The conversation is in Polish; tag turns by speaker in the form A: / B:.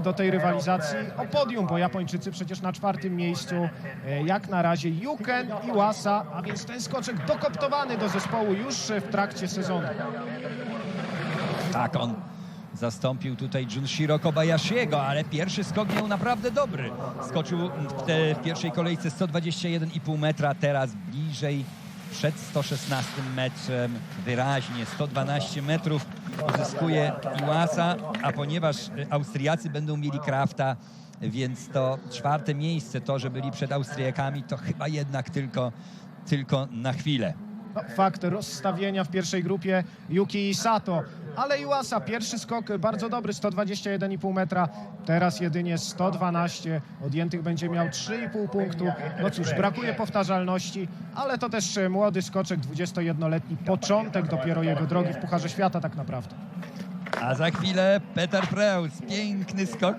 A: do tej rywalizacji o podium, bo Japończycy przecież na czwartym miejscu e, jak na razie Yuken i Łasa, a więc ten skoczek dokoptowany do zespołu już w trakcie sezonu.
B: Tak, on zastąpił tutaj Junshiro Kobayashiego, ale pierwszy skok miał naprawdę dobry. Skoczył w, te, w pierwszej kolejce 121,5 metra, teraz bliżej przed 116 metrem, wyraźnie 112 metrów uzyskuje Iwasa, a ponieważ y, Austriacy będą mieli Krafta, więc to czwarte miejsce, to, że byli przed Austriakami, to chyba jednak tylko, tylko na chwilę.
A: Fakt rozstawienia w pierwszej grupie Yuki i Sato, ale Iwasa pierwszy skok bardzo dobry, 121,5 metra, teraz jedynie 112, odjętych będzie miał 3,5 punktu. No cóż, brakuje powtarzalności, ale to też młody skoczek, 21-letni, początek dopiero jego drogi w Pucharze Świata tak naprawdę.
B: A za chwilę Peter Preus, piękny skok.